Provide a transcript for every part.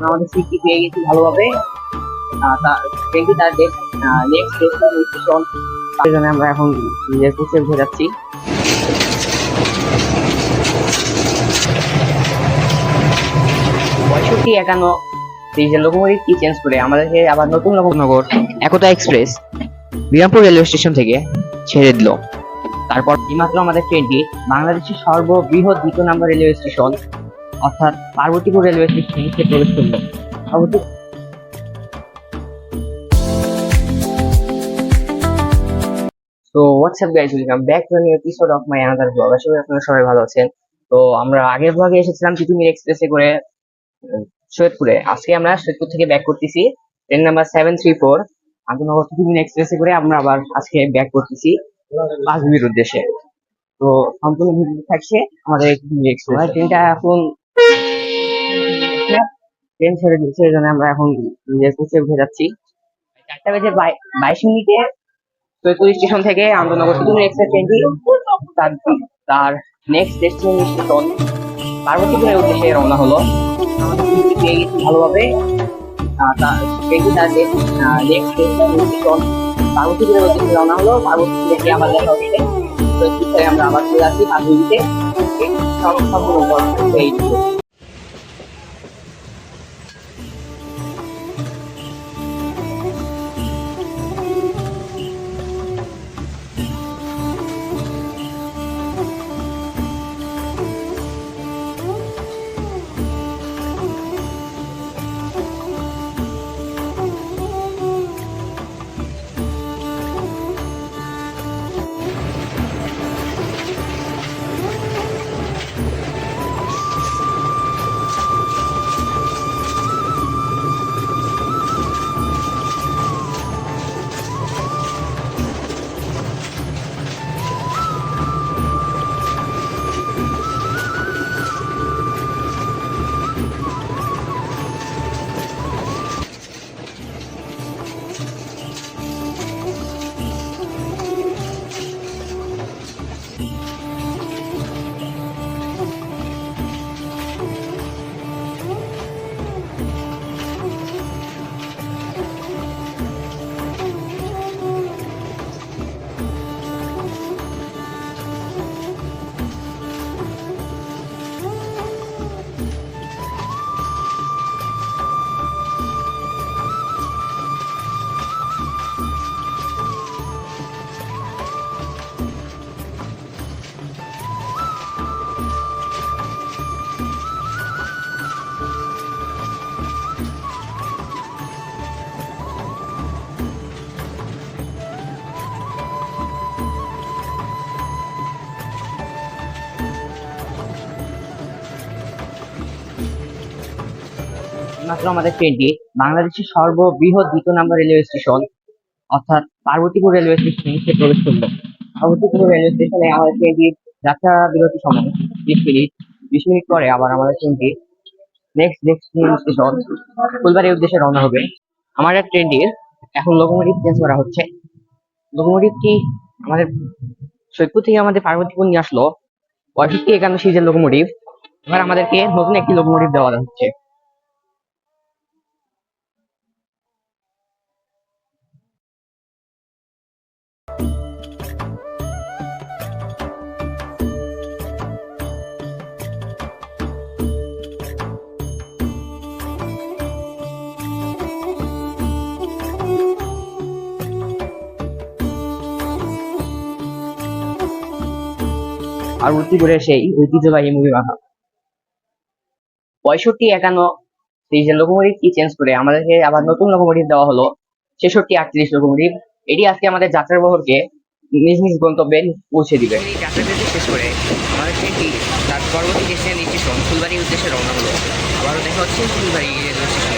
আমাদের সিটটি পেয়ে গেছি ভালোভাবে। তা- তার নেক্সট স্টেশন আমরা এখন নিজের কোচে উঠে যাচ্ছি। পঁয়ষট্টি একান্ন। ডিজেল লোকোমোটিভ কি চেঞ্জ করে? আমাদেরকে আবার নতুন লোকনগর Ekota express Birampur railway station থেকে ছেড়ে দিল। তারপর এইমাত্র আমাদের ট্রেনটি বাংলাদেশের সর্ববৃহৎ দ্বিতীয় নাম্বার রেলওয়ে স্টেশন অর্থাৎ পার্বতীপুর রেলওয়ে স্টেশনে এসে প্রবেশ করল। তো what's up guys welcome back to new episode of my another blog আশা করি আপনারা সবাই ভালো আছেন। তো আমরা আগের ব্লগে এসেছিলাম তিতুমির এক্সপ্রেসে করে সৈয়দপুরে। আজকে আমরা সৈয়দপুর থেকে ব্যাক করতেছি train number seven three four আন্তনগর Titumir এক্সপ্রেসে করে আমরা আবার আজকে ব্যাক করতেছি বাসবির উদ্দেশ্যে। তো সম্পূর্ণ থাকছে, আমাদের ট্রেনটা এখন ট্রেন ছেড়ে দিচ্ছে এই জন্য আমরা এখন নিজের উঠে যাচ্ছি। চারটা বেজে বাই- বাইশ মিনিটে সৈয়দপুর স্টেশন থেকে আন্দোলনগর তিতুমির এক্সপ্রেস ট্রেনটি তার তার নেক্সট ডেস্টিনেশন পার্বতীপুরের উদ্দেশ্যে রওনা হলো। ভালোভাবে আহ, তার নেক্সট ডেস্টিনেশন পার্বতীপুরের উদ্দেশ্যে রওনা হলো। পার্বতীপুর আবার দেখা হচ্ছে। আমরা আবার চলে আসি আধুনিকে সম্পূর্ণ গল্প মাত্র আমাদের ট্রেনটি বাংলাদেশের সর্ববৃহৎ দ্বিতীয় নাম্বার রেলওয়ে স্টেশন অর্থাৎ পার্বতীপুর রেলওয়ে স্টেশনে এসে প্রবেশ করল। পার্বতীপুর রেলওয়ে স্টেশনে আমাদের ট্রেনটির যাত্রা বিরতি সময় বিশ মিনিট বিশ মিনিট পরে আবার আমাদের ট্রেনটি নেক্সট ডেস্টিনেশন স্টেশন ফুলবাড়ির উদ্দেশ্যে রওনা হবে। আমাদের ট্রেনটির এখন লোকোমোটিভ চেঞ্জ করা হচ্ছে। লোকোমোটিভটি আমাদের সৈয়দপুর থেকে আমাদের পার্বতীপুর নিয়ে আসলো। পঁয়ষট্টি একান্ন সিরিজের লোকোমোটিভ এবার আমাদেরকে নতুন একটি লোকোমোটিভ দেওয়া হচ্ছে। আর করে সেই ঐতিহ্যবাহী মুভি বাঁধা পঁয়ষট্টি একান্ন সিরিজের লোকোমোটিভ কি চেঞ্জ করে? আমাদেরকে আবার নতুন লোকোমোটিভ দেওয়া হলো। ছেষট্টি আটত্রিশ লোকোমোটিভ এটি আজকে আমাদের যাত্রার বহরকে নিজ নিজ গন্তব্যে পৌঁছে দিবে। যাত্রা বিরতি শেষ করে, আমাদের ট্রেনটি তার পরবর্তী ডেস্টিনেশন স্টেশন ফুলবাড়ির উদ্দেশ্যে রওনা হলো। আবারও দেখা হচ্ছে ফুলবাড়ি রেলওয়ে স্টেশনে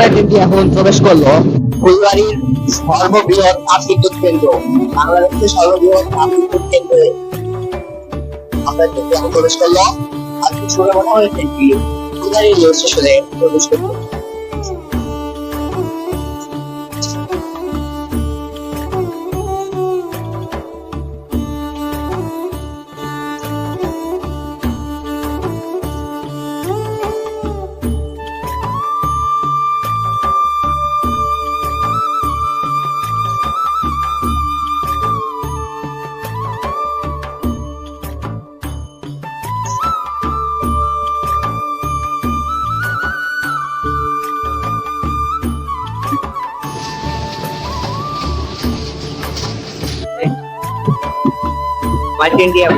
গিয়ে কিন্তু এখন প্রবেশ করল ফুলবাড়ির সর্ববৃহৎ আর্থিক বিদ্যুৎ কেন্দ্র, বাংলাদেশের সর্ববৃহৎ তাপ বিদ্যুৎ কেন্দ্রে। আমরা কিন্তু এখন প্রবেশ করল আর কিছু মনে হয় ট্রেনটি ফুলবাড়ি রেল প্রবেশ করল। আমার ইন্ডিয়া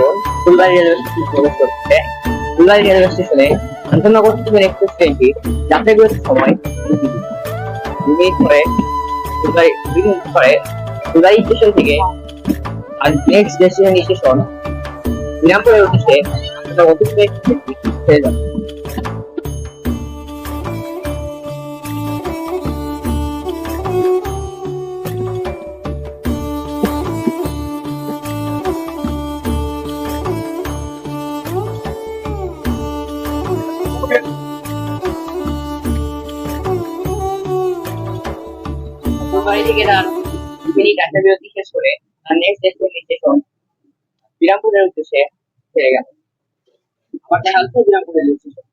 ফুলবাড়ি রেলওয়ে স্টেশন প্রবেশ করছে। ফুলবাড়ি রেলওয়ে স্টেশনে আন্তনগর থেকে এক্সপ্রেস ট্রেনটি যাত্রা বিরতির সময় মিনিট পরে ফুলবাড়ি দুই মিনিট পরে ফুলবাড়ি স্টেশন থেকে আর নেক্সট ডেস্টিনেশন স্টেশন বিরামপুরের উদ্দেশ্যে আন্তনগর থেকে ট্রেনটি ছেড়ে যাবে থেকে তার মিনিট বিরতি শেষ করে নেক্সট ডেস্টিনেশন স্টেশন বিরামপুরের উদ্দেশ্যে ছেড়ে গেল আমার দেখা হচ্ছে বিরামপুরের স্টেশন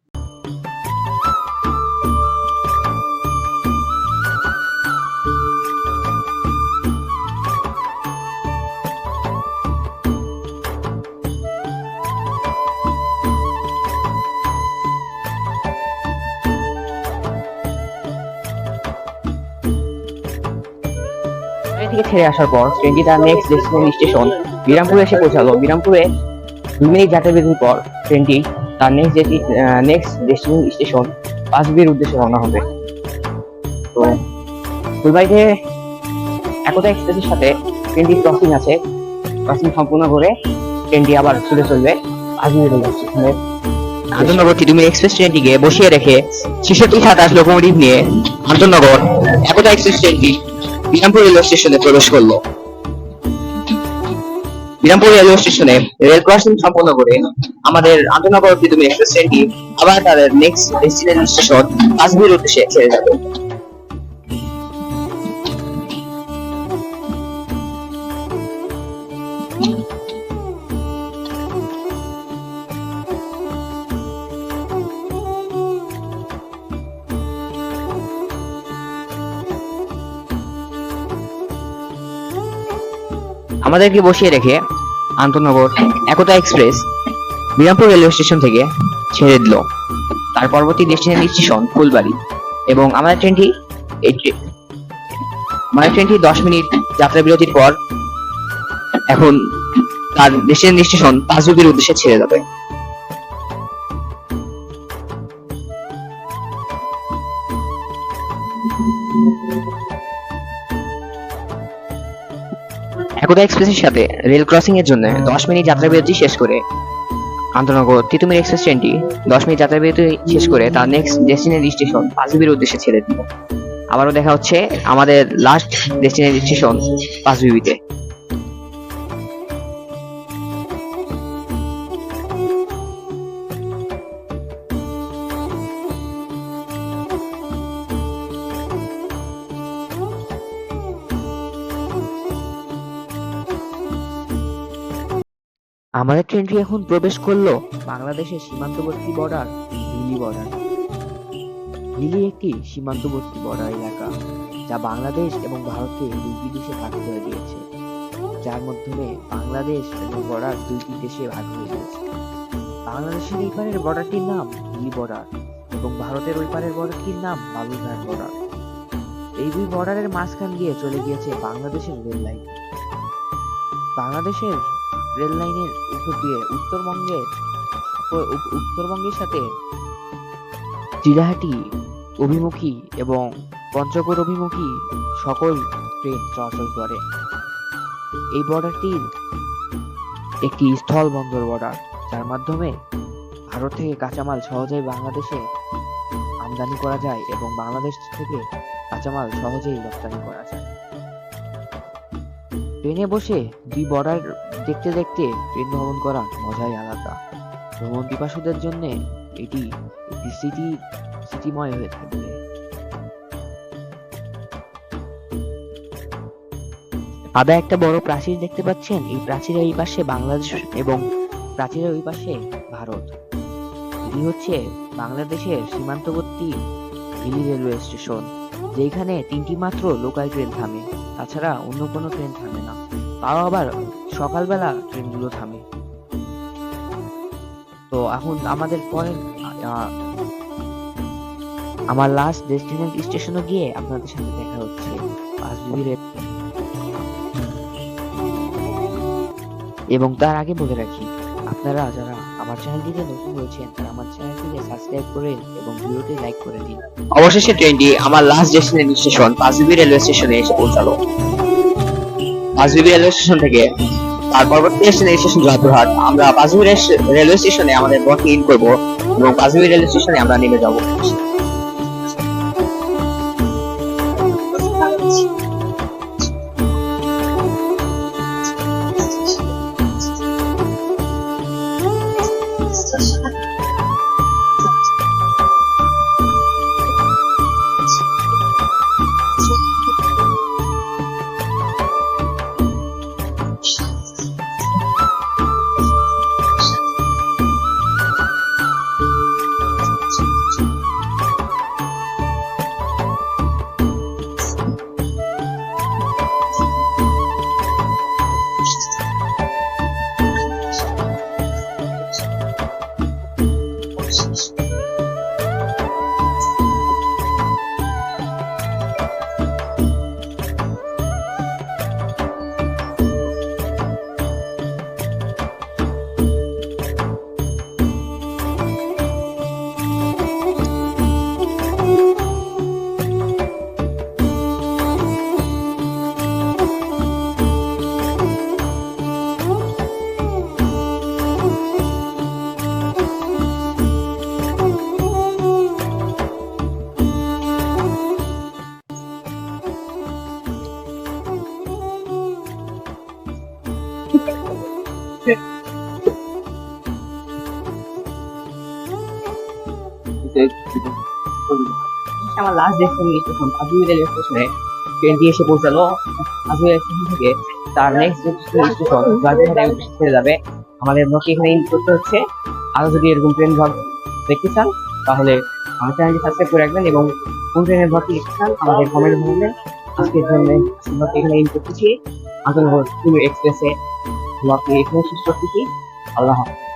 ছেড়ে আসার পর ট্রেনটি তার নেক্সট ডেস্টিনেশন স্টেশন বিরামপুরে এসে পৌঁছালো। বিরামপুরে দুই মিনিট যাত্রা বিরতির পর ট্রেনটি তার নেক্সট নেক্সট ডেস্টিনেশন স্টেশন পাঁচবির উদ্দেশ্যে রওনা হবে। তো ফুলবাড়িতে একতা এক্সপ্রেসের সাথে ট্রেনটি ক্রসিং আছে। ক্রসিং সম্পূর্ণ করে ট্রেনটি আবার চলে চলবে। রেলওয়ে স্টেশনের আন্তনগর তিতুমির এক্সপ্রেস ট্রেনটিকে বসিয়ে রেখে ছেষট্টি সাতাশ লোকোমোটিভ নিয়ে আন্তনগর একতা এক্সপ্রেস ট্রেনটি বিরামপুর রেলওয়ে স্টেশনে প্রবেশ করল। বিরামপুর রেলওয়ে স্টেশনে রেল ক্রসিং সম্পন্ন করে আমাদের আন্তনগর তিতুমি এক্সপ্রেস ট্রেনটি আবার তাদের নেক্সট ডেস্টিনেশন স্টেশন কাশ্মীর উদ্দেশ্যে ছেড়ে যাবে। আমাদেরকে বসিয়ে রেখে আন্তনগর Ekota express Birampur railway station থেকে ছেড়ে দিল। তার পরবর্তী ডেস্টিনেশন স্টেশন ফুলবাড়ি এবং আমাদের ট্রেনটি আমাদের ট্রেনটি দশ মিনিট যাত্রা বিরতির পর এখন তার ডেস্টিনেশন স্টেশন পাঁচবির উদ্দেশ্যে ছেড়ে যাবে। একতা এক্সপ্রেসের সাথে রেল ক্রসিং এর জন্য দশ মিনিট যাত্রা বিরতি শেষ করে আন্তনগর তিতুমির এক্সপ্রেস ট্রেনটি দশ মিনিট যাত্রা বিরতি শেষ করে তার নেক্সট ডেস্টিনেশন স্টেশন পাঁচবিবির উদ্দেশ্যে ছেড়ে দিল। আবারও দেখা হচ্ছে আমাদের লাস্ট ডেস্টিনেশন স্টেশন পাঁচবিবিতে আমাদের ট্রেনটি এখন প্রবেশ করল বাংলাদেশের সীমান্তবর্তী বর্ডার হিলি বর্ডার হিলি একটি সীমান্তবর্তী বর্ডার এলাকা, যা বাংলাদেশ এবং ভারতকে দুইটি দেশে ভাগ করে দিয়েছে। যার মাধ্যমে বাংলাদেশ এবং বর্ডার দুইটি দেশে ভাগ হয়ে গিয়েছে বাংলাদেশের এই পারের বর্ডারটির নাম হিলি বর্ডার এবং ভারতের ওই পারের বর্ডারটির নাম বালুরঘাট বর্ডার এই দুই বর্ডারের মাঝখান দিয়ে চলে গিয়েছে বাংলাদেশের রেল লাইন। বাংলাদেশের রেল লাইনের উপর দিয়ে উত্তরবঙ্গে উত্তরবঙ্গের সাথে চিড়াহাটি অভিমুখী এবং পঞ্চগড় অভিমুখী সকল ট্রেন চলাচল করে। এই বর্ডারটির একটি স্থল বন্দর বর্ডার, যার মাধ্যমে ভারত থেকে কাঁচামাল সহজেই বাংলাদেশে আমদানি করা যায় এবং বাংলাদেশ থেকে কাঁচামাল সহজেই রপ্তানি করা যায়। ট্রেনে বসে দুই বর্ডার দেখতে দেখতে ট্রেন ভ্রমণ করার মজাই আলাদা। ভ্রমণ পিপাসুদের জন্য এটি একটি স্মৃতি, স্মৃতিময় হয়ে থাকবে। আদা একটা বড় প্রাচীর দেখতে পাচ্ছেন? এই প্রাচীরের এই পাশে বাংলাদেশ এবং প্রাচীরের ওই পাশে ভারত। এটি হচ্ছে বাংলাদেশের সীমান্তবর্তী হিলি রেলওয়ে স্টেশন যেখানে তিনটি মাত্র লোকাল ট্রেন থামে। তাছাড়া অন্য কোনো ট্রেন থামে না। তাও আবার সকালবেলা ট্রেনগুলো থামে। তো এখন আমাদের পরের আমার লাস্ট ডেস্টিনেশন স্টেশনে গিয়ে আপনাদের সাথে দেখা হচ্ছে। এবং তার আগে বলে রাখি, আপনারা যারা আমার চ্যানেলটিতে নতুন রয়েছেন, তারা আমার চ্যানেলটিকে সাবস্ক্রাইব করে এবং ভিডিওটি লাইক করে দিন। অবশেষে ট্রেনটি আমার লাস্ট ডেস্টিনেশন পাঁচবিবি রেলওয়ে স্টেশনে এসে পৌঁছালো। পাঁচবিবি রেলওয়ে স্টেশন থেকে তার পরবর্তী স্টেশন স্টেশন জয়পুরহাট। আমরা পাঁচবিবি রেস- রেলওয়ে স্টেশনে আমাদের বটকে ইন করব এবং পাঁচবিবি রেলওয়ে স্টেশনে আমরা নেমে যাব। Last destination station Panchbibi railway স্টেশনে ট্রেনটি এসে পৌঁছালো পাঁচবিবি স্টেশন থেকে তার নেক্সট স্টেশন জয়পুরহাটে ছেড়ে যাবে আমাদের ব্লকে এখানে ইন করতে হচ্ছে। আরও যদি এরকম ট্রেন ভাগ দেখতে চান, তাহলে আমার চ্যানেলটি সাবস্ক্রাইব করে রাখবেন এবং কোন ট্রেনের ভর্তি দেখতে চান, আমাদের কমেন্ট বলবেন আজকের জন্য ব্লকে এখানে ইন করতেছি। আন্তর্জাতিক এক্সপ্রেসে ব্লকে এখানে শেষ করতেছি। আল্লাহ হাফেজ।